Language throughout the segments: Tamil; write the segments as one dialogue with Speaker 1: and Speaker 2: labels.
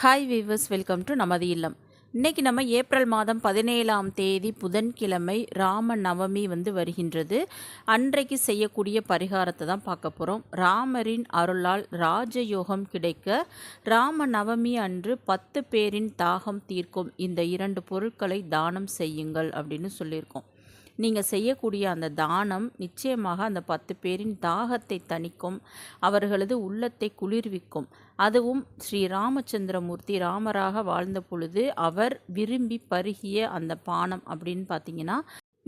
Speaker 1: ஹாய் வீவர்ஸ் வெல்கம் டு நமது இல்லம் இன்றைக்கி நம்ம ஏப்ரல் மாதம் பதினேழாம் தேதி புதன்கிழமை ராம நவமி வந்து வருகின்றது. அன்றைக்கு செய்யக்கூடிய பரிகாரத்தை தான் பார்க்க போகிறோம் ராமரின் அருளால் ராஜயோகம் கிடைக்க ராம நவமி அன்று பத்து பேரின் தாகம் தீர்க்கும் இந்த இரண்டு பொருட்களை தானம் செய்யுங்கள் அப்படின்னு சொல்லியிருக்கோம். நீங்கள் செய்யக்கூடிய அந்த தானம் நிச்சயமாக அந்த பத்து பேரின் தாகத்தை தணிக்கும் அவர்களது உள்ளத்தை குளிர்விக்கும். அதுவும் ஸ்ரீ ராமச்சந்திரமூர்த்தி ராமராக வாழ்ந்த பொழுது அவர் விரும்பி பருகிய அந்த பானம் அப்படின்னு பார்த்தீங்கன்னா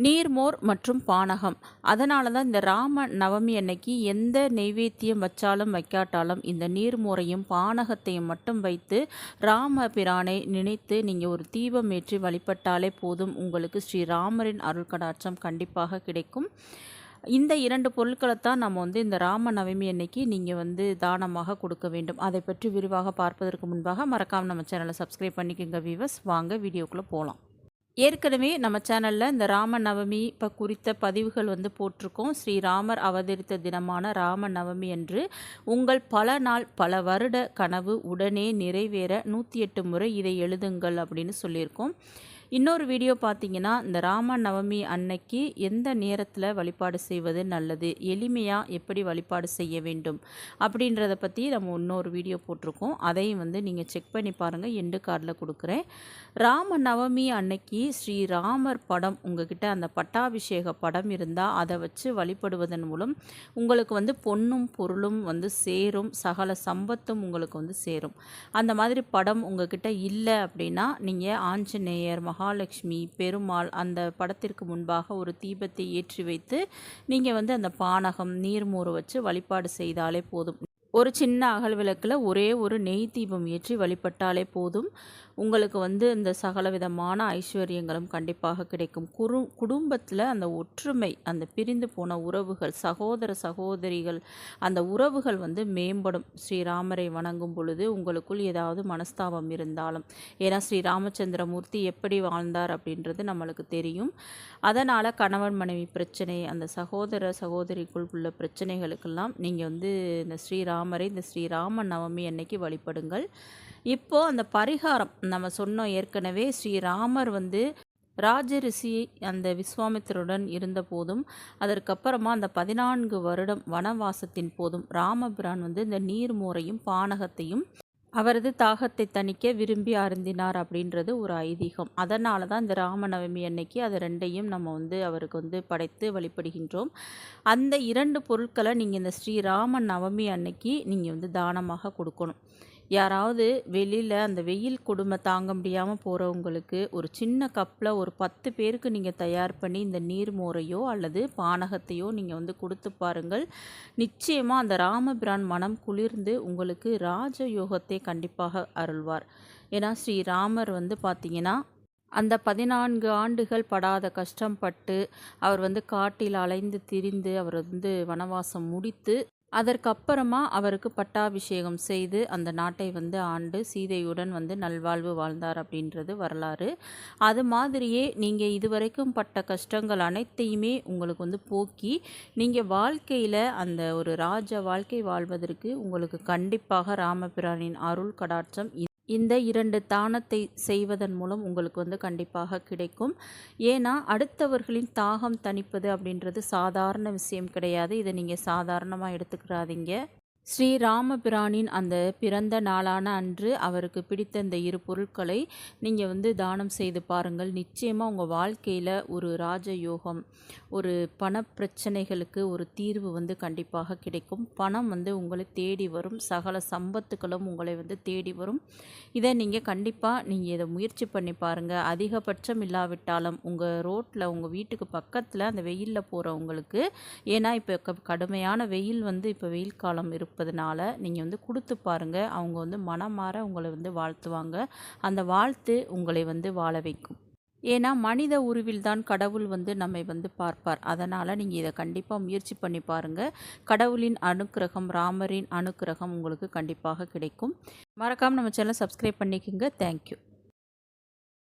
Speaker 1: நீர்மோர் மற்றும் பானகம். அதனால தான் இந்த ராம நவமி அன்னைக்கு எந்த நெய்வேத்தியம் வச்சாலும் வைக்காட்டாலும் இந்த நீர்மோரையும் பானகத்தையும் மட்டும் வைத்து ராம பிரானை நினைத்து நீங்கள் ஒரு தீபம் ஏற்றி வழிபட்டாலே போதும். உங்களுக்கு ஸ்ரீராமரின் அருள் கடாட்சம் கண்டிப்பாக கிடைக்கும். இந்த இரண்டு பொருட்களை தான் நம்ம வந்து இந்த ராம நவமி அன்னைக்கு நீங்கள் வந்து தானமாக கொடுக்க வேண்டும். அதை பற்றி விரிவாக பார்ப்பதற்கு முன்பாக மறக்காமல் நம்ம சேனலை சப்ஸ்கிரைப் பண்ணிக்கோங்க வீவர்ஸ் வாங்க வீடியோக்குள்ளே போகலாம் ஏற்கனவே நம்ம சேனலில் இந்த ராம நவமி இப்போ குறித்த பதிவுகள் வந்து போட்டிருக்கோம். ஸ்ரீராமர் அவதரித்த தினமான ராம நவமி என்று உங்கள் பல நாள் பல வருட கனவு உடனே நிறைவேற நூற்றி எட்டு முறை இதை எழுதுங்கள் அப்படின்னு சொல்லியிருக்கோம். இன்னொரு வீடியோ பார்த்தீங்கன்னா இந்த ராம நவமி அன்னைக்கு எந்த நேரத்தில் வழிபாடு செய்வது நல்லது எளிமையாக எப்படி வழிபாடு செய்ய வேண்டும் அப்படின்றத பற்றி நம்ம இன்னொரு வீடியோ போட்டிருக்கோம். அதையும் வந்து நீங்கள் செக் பண்ணி பாருங்கள் எண்டு கார்டில் கொடுக்குறேன். ராம நவமி அன்னைக்கு ஸ்ரீராமர் படம் உங்ககிட்ட அந்த பட்டாபிஷேக படம் இருந்தால் அதை வச்சு வழிபடுவதன் மூலம் உங்களுக்கு வந்து பொண்ணும் பொருளும் வந்து சேரும் சகல சம்பத்தும் உங்களுக்கு வந்து சேரும். அந்த மாதிரி படம் உங்ககிட்ட இல்லை அப்படின்னா நீங்கள் ஆஞ்சநேயர் மகாலட்சுமி பெருமாள் அந்த படத்திற்கு முன்பாக ஒரு தீபத்தை ஏற்றி வைத்து நீங்கள் வந்து அந்த பானகம் நீர்மூறு வச்சு வழிபாடு செய்தாலே போதும். ஒரு சின்ன அகல் விளக்கில் ஒரே ஒரு நெய் தீபம் ஏற்றி வழிபட்டாலே போதும். உங்களுக்கு வந்து இந்த சகல விதமான ஐஸ்வர்யங்களும் கண்டிப்பாக கிடைக்கும். குரு குடும்பத்தில் அந்த ஒற்றுமை அந்த பிரிந்து போன உறவுகள் சகோதர சகோதரிகள் அந்த உறவுகள் வந்து மேம்படும். ஸ்ரீராமரை வணங்கும் பொழுது உங்களுக்குள் ஏதாவது மனஸ்தாபம் இருந்தாலும் ஏன்னா ஸ்ரீ ராமச்சந்திரமூர்த்தி எப்படி வாழ்ந்தார் அப்படின்றது நம்மளுக்கு தெரியும். அதனால் கணவன் மனைவி பிரச்சனை அந்த சகோதர சகோதரிக்குள் உள்ள பிரச்சனைகளுக்கெல்லாம் நீங்கள் வந்து இந்த ஸ்ரீராமரை இந்த ஸ்ரீராம நவமி அன்னைக்கு வழிபடுங்கள். இப்போது அந்த பரிகாரம் நம்ம சொன்னோம் ஏற்கனவே ஸ்ரீராமர் வந்து ராஜரிஷி அந்த விஸ்வாமித்திரருடன் இருந்தபோதும் அதற்கப்புறமா அந்த பதினான்கு வருடம் வனவாசத்தின் போதும் ராமபிரான் வந்து இந்த நீர்மோரையும் பானகத்தையும் அவரது தாகத்தை தணிக்க விரும்பி அருந்தினார் அப்படின்றது ஒரு ஐதீகம். அதனால தான் இந்த ராமநவமி அன்னைக்கு அது ரெண்டையும் நம்ம வந்து அவருக்கு வந்து படைத்து வழிபடுகின்றோம். அந்த இரண்டு பொருட்களை நீங்கள் இந்த ஸ்ரீராம நவமி அன்னைக்கு நீங்கள் வந்து தானமாக கொடுக்கணும். யாராவது வெளியில் அந்த வெயில் கொடுமை தாங்க முடியாமல் போகிறவங்களுக்கு ஒரு சின்ன கப்பில் ஒரு பத்து பேருக்கு நீங்கள் தயார் பண்ணி இந்த நீர் மோரையோ அல்லது பானகத்தையோ நீங்கள் வந்து கொடுத்து பாருங்கள். நிச்சயமாக அந்த ராமபிரான் மனம் குளிர்ந்து உங்களுக்கு ராஜயோகத்தை கண்டிப்பாக அருள்வார். ஏன்னா ஸ்ரீராமர் வந்து பார்த்திங்கன்னா அந்த பதினான்கு ஆண்டுகள் படாத கஷ்டம் பட்டு அவர் வந்து காட்டில் அலைந்து திரிந்து அவர் வந்து வனவாசம் முடித்து அதற்கப்புறமா அவருக்கு பட்டாபிஷேகம் செய்து அந்த நாட்டை வந்து ஆண்டு சீதையுடன் வந்து நல்வாழ்வு வாழ்ந்தார் அப்படின்றது வரலாறு. அது மாதிரியே நீங்கள் இதுவரைக்கும் பட்ட கஷ்டங்கள் அனைத்தையுமே உங்களுக்கு வந்து போக்கி நீங்கள் வாழ்க்கையில் அந்த ஒரு ராஜ வாழ்க்கை வாழ்வதற்கு உங்களுக்கு கண்டிப்பாக ராமபிரானின் அருள் கடாட்சம் இந்த இரண்டு தானத்தை செய்வதன் மூலம் உங்களுக்கு வந்து கண்டிப்பாக கிடைக்கும். ஏன்னா அடுத்தவர்களின் தாகம் தணிப்பது அப்படின்றது சாதாரண விஷயம் கிடையாது. இதை நீங்கள் சாதாரணமாக எடுத்துக்கிறாதீங்க. ஸ்ரீராமபிரானின் அந்த பிறந்த நாளான அன்று அவருக்கு பிடித்த இந்த இரு பொருட்களை நீங்கள் வந்து தானம் செய்து பாருங்கள். நிச்சயமாக உங்கள் வாழ்க்கையில் ஒரு ராஜயோகம் ஒரு பண பிரச்சனைகளுக்கு ஒரு தீர்வு வந்து கண்டிப்பாக கிடைக்கும். பணம் வந்து உங்களை தேடி வரும். சகல சம்பத்துக்களும் உங்களை வந்து தேடி வரும். இதை நீங்கள் கண்டிப்பாக நீங்கள் இதை முயற்சி பண்ணி பாருங்கள் அதிகபட்சம் இல்லாவிட்டாலும் உங்கள் ரோட்டில் உங்கள் வீட்டுக்கு பக்கத்தில் அந்த வெயிலில் போகிறவங்களுக்கு ஏன்னா இப்போ கடுமையான வெயில் வந்து இப்போ வெயில் காலம் இருக்கும் இருப்பதனால நீங்கள் வந்து கொடுத்து பாருங்கள் அவங்க வந்து மனமாற உங்களை வந்து வாழ்த்துவாங்க. அந்த வாழ்த்து உங்களை வந்து வாழ வைக்கும். ஏன்னா மனித உருவில் தான் கடவுள் வந்து நம்மை வந்து பார்ப்பார். அதனால் நீங்கள் இதை கண்டிப்பாக முயற்சி பண்ணி பாருங்கள் கடவுளின் அனுக்கிரகம் ராமரின் அனுக்கிரகம் உங்களுக்கு கண்டிப்பாக கிடைக்கும். மறக்காமல் நம்ம சேனலை சப்ஸ்கிரைப் பண்ணிக்கோங்க. தேங்க்யூ